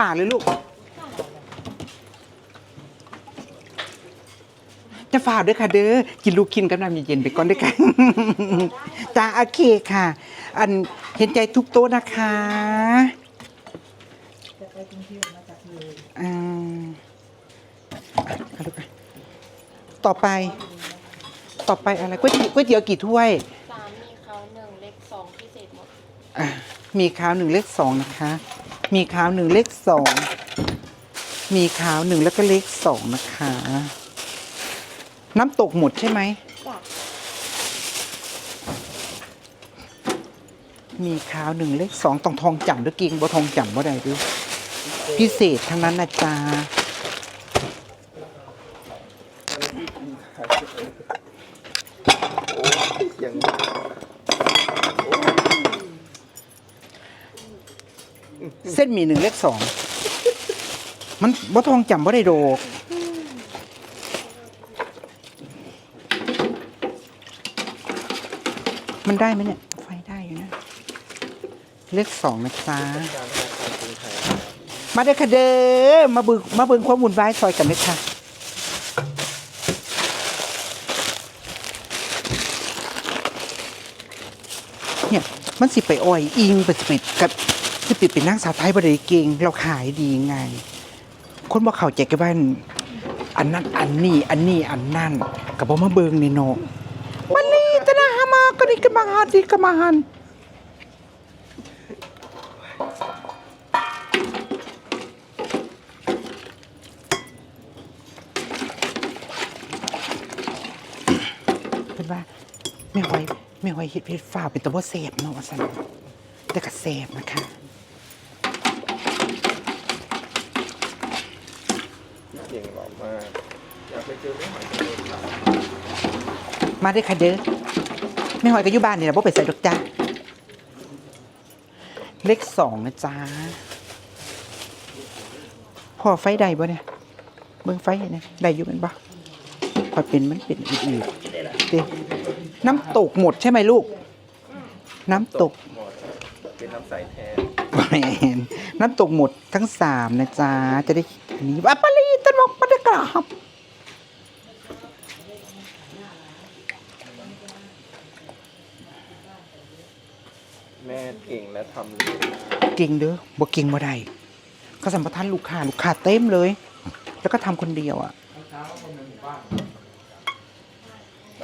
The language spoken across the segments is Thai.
ป่าเลยลูก จะฝากด้วยค่ะเด้อ กินลูกกินกับน้ำเย็นๆไปก่อนด้วยกันจ้าโอเคค่ะ อันเห็นใจทุกโต๊ะนะคะอืมเอาลูกไปต่อไป ต่อไปอะไรก๋วยเตี๋ยวก๋วยเตี๋ยวกี่ถ้วย สามมีเขาหนึ่งเล็กสองพิเศษหมดอะมีขาวหนึ่งเลขสองนะคะ มีขาวหนึ่งเลขสองมีขาวหนึ่งแล้วก็เลขสองนะคะ น้ำตกหมดใช่ไหมมีขาวหนึ่งเลขสองต้องทองจำด้วยกิงบ่ทองจำบ่ได้ด้วยพิเศษทั้งนั้นนะจ๊ะ เส้นหมี่หนึ่งเลขสองมันบ่ทองจำบ่ได้โดกมันได้ไหมเนี่ย ไฟได้อยู่นะ เลขสองนะจ๊ะมาเด้อค่ะเด้อมาเบึงมาเบิ่งความวุ่นวายซอยกันเลยค่ะเนี่ยมันสิไปอ้อยอิงไปสิไปกั บสิไปเป็นนางสาวไทยบ่ได้เก่งเราขายดีไง คนบ่เข้าใจกันว่าอันนั้นอันนี้อันนี้อันนั่นก็บ่มาเบิ่งนี่เนมันนี่ตนะหามาก็นี่กมาหาดีก็มาหันเป็นว่าไม่ไหวไม่ไหวเฮ็ดเพชรฟ้าเป็นตะบ่เสพเนาะว่าซั่นแต่ก็เสพนะคะ เก่งหล่อมาก อยากไปเจอแม่หอยจังเลยมาเด้อค่ะเด้อไม่หอยก็อยู่บ้านนี่แหละบ่ไปใส่ดอกจ้าเลขสองนะจ๊ะพอไฟใดบ่เนี่ยเบิ่งไฟเนไหมได้อยู่แมันบ่พอเป็นมันเป็นอืดๆเด้น้ำตกหมดใช่ไหมลูก น้ำตก เป็นน้ำใสแทน แมนน้ำตกหมดทั้งสามนะจ๊ะ จะได้อันนี้ว่าปารีตันบอกมาได้กราบแม่เก่งและทำเลยเก่งเด้อบ่เก่งบ่ได้เขาสัมปทานลูกค้าลูกค้าเต็มเลย แล้วก็ทำคนเดียวอะ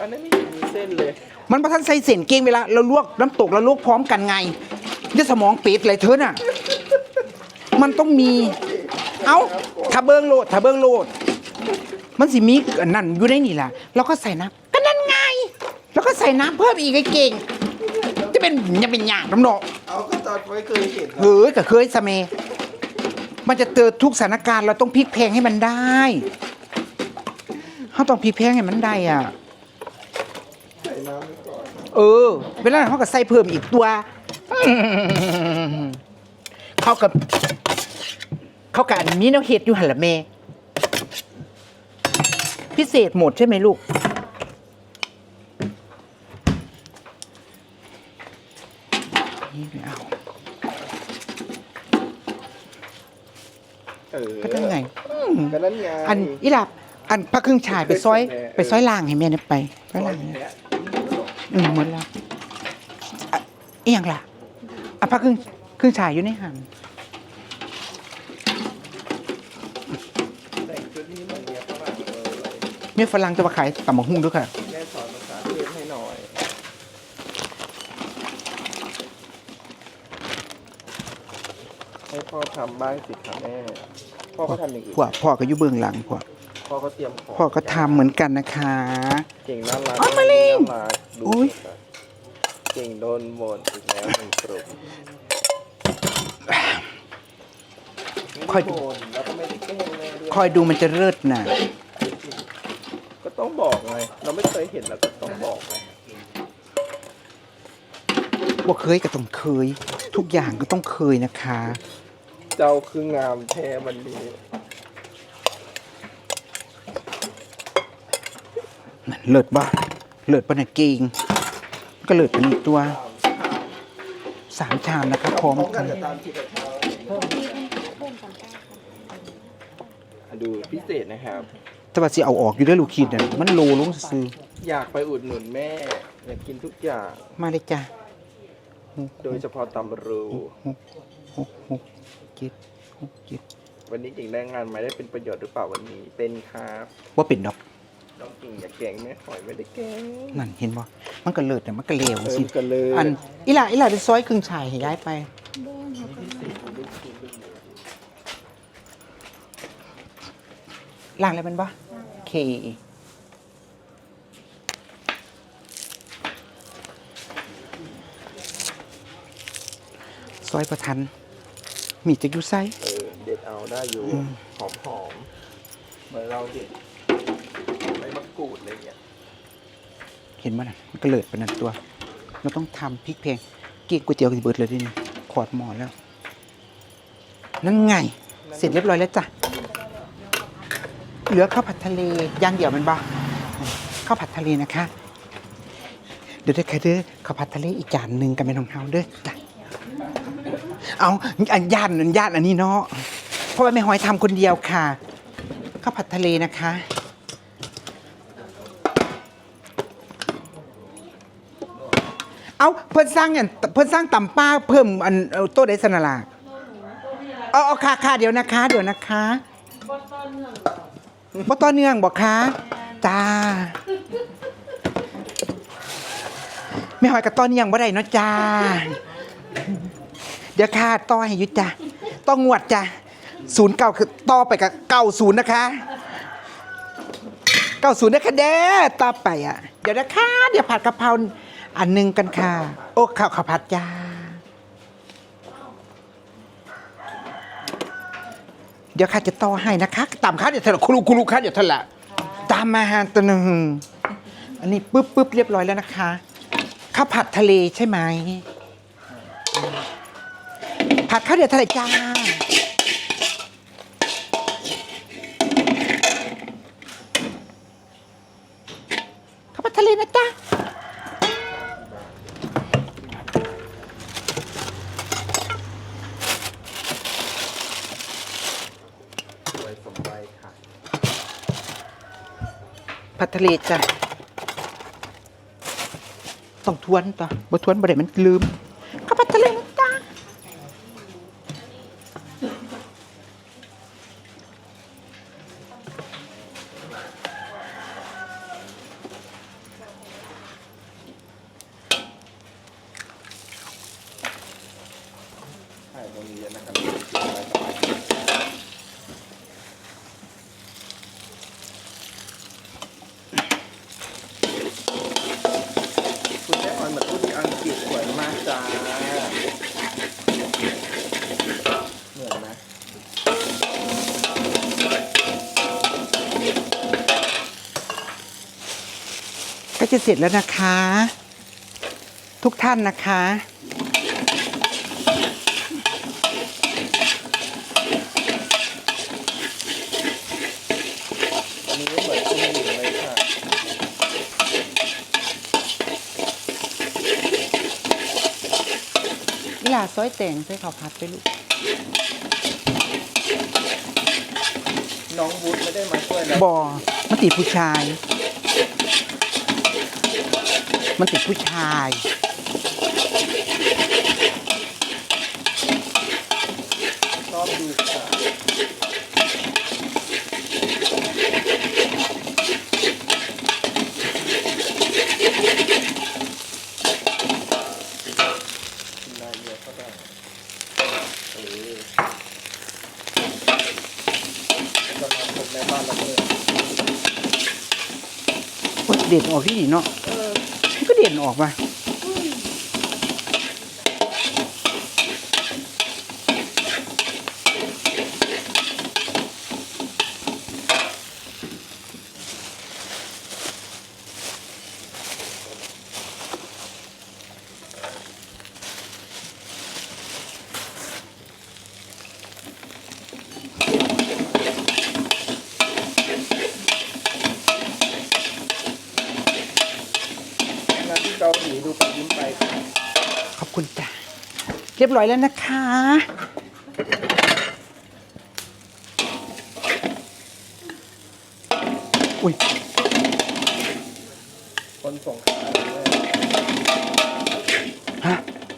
อันนั้นไม่เห็นมีเส้นเลย มันประทันใส่เส้นเก่งเวลาเราลวกน้ำตกเราลวกพร้อมกันไงเนี่ยสมองปิดเลยเธอน่ะ มันต้องมี เอาถ้าเบิ้งโลดถ้าเบิ้งโลด มันสิมีอันนั่นอยู่ในนี่ล่ะเราก็ใส่น้ำก็นั่นไง แล้วก็ใส่น้ำเพิ่มอีกไอ้เก่ง จะเป็นจะเป็นอย่างน้ำเนาะเอาก็ตอนไม่เคยเห็นนะเฮ้ยก็เคยสะเม มันจะเจอทุกสถานการณ์เราต้องพลิกเพลงให้มันได้เขาต้องพลิกเพลงให้มันได้อะ ใส่น้ำไปก่อน เออ เวลานั้นเขาก็ใส่เพิ่มอีกตัว เขากับ เขากับอันมีแนวเฮ็ดอยู่หันละแม่พิเศษหมดใช่ไหมลูก นี่ไม่เอาเออก็ได้ไง ก็นั่นไงอันอีหลับ อันพระครึ่งชายไปซอยแม่ไปซอยล่างให้แม่เนี่ยไปซอยร้อล่ายงแเนี่ย อืมหมดแล้วอะอีหยังล่ะอะ พระครึ่งครึ่งชายอยู่ในหันแต่งชุดนี้เหมือนเมียฝรั่งเลยเมียฝรั่งจะมาขายตำบักหุ่งด้วยค่ะ แม่สอนภาษาเทศให้หน่อย ให้พ่อทำบ้างสิคะแม่ พ่อก็ทำอย่างอื่น พวกพ่อก็อยู่เบื้องหลังพวกพ่อก็เตรียมของพ่อก็ทำเหมือนกันนะคะ เก่งน่ารักอ๋อมะลิง น่ารักดูอุ๊ยสิครับ เก่งโดนบ่นอีกแล้วหนึ่งกลุ่มคอยดูไม่ได้บ่นแล้วก็ไม่ได้แกล้งแม่ด้วยคอยดูมันจะเลิศน่ะก็ต้องบอกไงเราไม่เคยเห็นเราก็ต้องบอกไงว่าเคยก็ต้องเคย ทุกอย่างก็ต้องเคยนะคะ เจ้าคืองามแท้วันนี้นั่นเลิศบ่เลิศปะเนี่ยเก่ง ก็เลิศเป็นอีกตัวสามชามนะคะพร้อมพร้อมกักันนจะตามที่กระเช้าเพิ่มกันกันดูพิเศษนะครับแต่ว่าสิเอาออกอยู่เด้วยลูกคิดน่ะมันโลลงซื้ออยากไปอุดหนุนแม่ อยากกินทุกอย่าง มาเลยจ้ะโดยเฉพาะตำรูหกหกหกเจ็ดหกเจ็ดวันนี้กิ่งได้งานไหมได้เป็นประโยชน์หรือเปล่าวันนี้เป็นครับ ว่าเป็นดอกน้องกิ่งอย่าแกล้งแม่หอยไม่ได้แกล้งนั่นเห็นบ่ มันก็เลิศแต่มันก็เลวเออสิมันก็เลยอันอีหล่าอีหล่าได้ซอยครึ่งชายให้ย้ายไปล่างแล้วมันบ่เค ซอยประทัน มีจะอยู่ไซเออเด็ดเอาได้อยู่หอมหอมๆเหมือนเราเด็ดใบมะกรูดอะไรอย่างเงี้ย เห็นมั้ยน่ะมันก็เลิศเป็นนั่นตัว เราต้องทำพริกเพลงกินก๋วยเตี๋ยวกับเบิดเลยดินี่ขอดหมอแล้ว นั่นไง เสร็จเรียบร้อยแล้วจ้ะ เหลือข้าวผัดทะเลย่างเดี่ยวมันบ้าข้าวผัดทะเลนะคะ เดี๋ยวได้ค่ะเด้อข้าวผัดทะเลอีกจานหนึ่งกับแม่น้องเฮาเด้อจ้ะ เอาอันญาติอันญาติอันนี้เนาะ เพราะว่าแม่หอยทำคนเดียวค่ะ ข้าวผัดทะเลนะคะ เอาเพิ่นสร้างอันเพิ่นสร้างต่ำป้าเพิ่มอันเอาโต๊ะไดสนาลาเอาเอาค่ะค่ะเดี๋ยวนะคะ เดี๋ยวนะคะบ่ต่อเนื่องบ่คะจ้าไม่หอยกับต้อนยังบ่ได้เนาะจ้า เดี๋ยวค่ะต่อให้อยุจ้ะต้องงวดจ้ะศูนย์เก้าคือต่อไปกับเก้าศูนย์นะคะเก้าศูนย์นะคะเด้อต่อไปอะ เดี๋ยวนะคะ เดี๋ยวผัดกะเพรา อันหนึงกันค่ะ โอ้ข้าวข้าวผัดจ้าเดี๋ยวข้าจะต่อให้นะคะตามข้าเดี๋ยวเถอะคุรุคุรุข้าเดี๋ยวเถอะละตามมาหาตัวหนึ่งอันนี้ปึ๊บปึ๊บเรียบร้อยแล้วนะคะข้าวผัดทะเลใช่ไหมผัดข้าวเดียวทะเลจ้าข้าวผัดทะเลนะจ๊ะ สวยสมใบค่ะ ผัด ทะเลจ้ะต้องทวนต่อบ่ทวนบ่ได้มันลืม ข้าวผัดทะเลนะจ๊ะ ใช่ตรงนี้เยอะนะครับ คุณแม่ออนเหมือนพูดที่อังกฤษสวยมากจ้า เหมือนไหม ก็ จะเสร็จแล้วนะคะ ทุกท่านนะคะ อันนี้เหมือนคุณหญิงเลยค่ะนี่ล่ะซอยแต่งใส่ข้าวผัดไปลูก น้องวุฒิไม่ได้มาช่วยนะ บอมันติดผู้ชาย มันติดผู้ชาย ชอบดูค่ะนายเยอะก็ได้เออก็นอนผมในบ้านเมื่อโอ๊ยเด่นออกที่ดีเนาะ เด่นออกไป งานที่เกาหลีดูไปยิ้มไปค่ะ ขอบคุณจ้ะ เรีย บร้อยแล้วนะคะ อุ้ย คนส่งขายเลยฮะ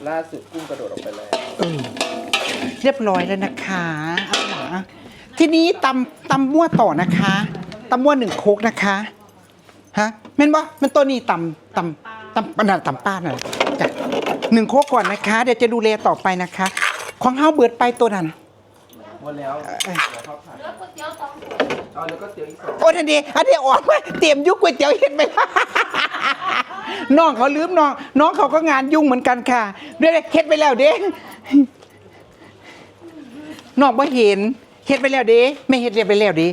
ล่าสุดกุ้งกระโดดออกไปแล้ว เออเรียบร้อยแล้วนะคะเอาหมาทีนี้ตำตำมั่วต่อนะคะตำมั่วหนึ่งโคกนะคะ ฮะแม่นบ่แมันตัวนี้ตำตำตำปนันตำป้าน่ะจ้ะ หนึ่งโคกก่อนนะคะ เดี๋ยวจะดูแลต่อไปนะคะ ของเฮาเบิดไปตัวนั้นหมดแล้วเอ้ยเดี๋ยวเขาผัดแล้วก๋วยเตี๋ยวสองถ้วยเอาแล้วก็เตี๋ยวอีกสองโอ้ทันทีอันนี้ออกมาเตรียมยุคก๋วยเตี๋ยวเห็นไหมน้องเขาลืมน้อง น้องเขาก็งานยุ่งเหมือนกันค่ะเดี๋ยวเฮ็ดไปแล้วเด้น้องบ่เห็นเฮ็ดไปแล้วเด้ไม่เฮ็ดเรียบไปแล้วเด้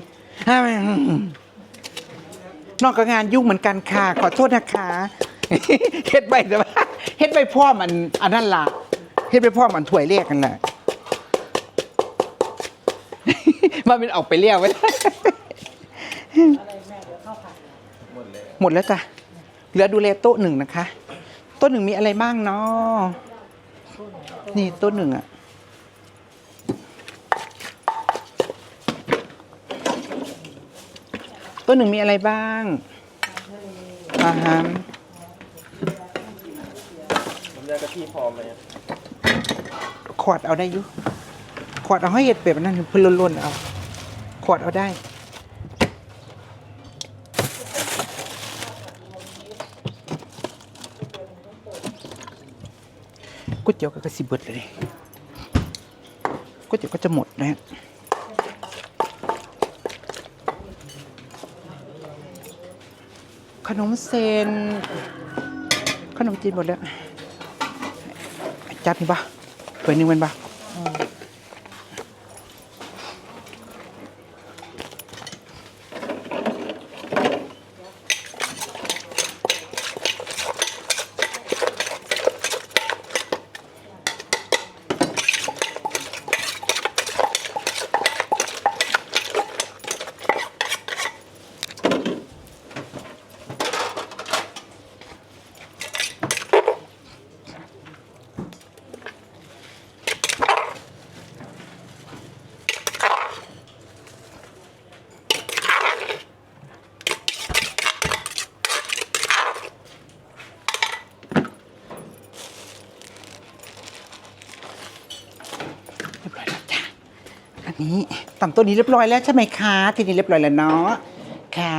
น้องก็งานยุ่งเหมือนกันค่ะ ขอโทษนะคะ เฮ็ดไปแต่ว่าเฮ็ดไปพ่อมันอันนั้นล่ะเฮ็ดไปพ่อมันถ้วยเรียกกันแหละมันเป็นออกไปเรียกไว้หมดแล้วหมดแล้วจ้ะเหลือดูแลโต๊ะหนึ่งนะคะโต๊ะหนึ่งมีอะไรบ้างเนาะนี่โต๊ะหนึ่งอะโต๊ะหนึ่งมีอะไรบ้างอาหาร น้ำยากะทิพอไหมขวดเอาได้อยุขวดเอาให้เห็ดเป็ดนั่นเพื่อล้นๆเอาขวดเอาได้ก๋วยเตี๋ยวก็กระสิบเบิดเลยก๋วยเตี๋ยวก็จะหมดนะฮะขนมเซนขนมจีนหมดแล้ว จับนี่ปะเป็นนึงเป็นปะ จ้ะอันนี้ต่ำตัวนี้เรียบร้อยแล้วใช่ไหมคะ ทีนี้เรียบร้อยแล้วเนาะค่ะ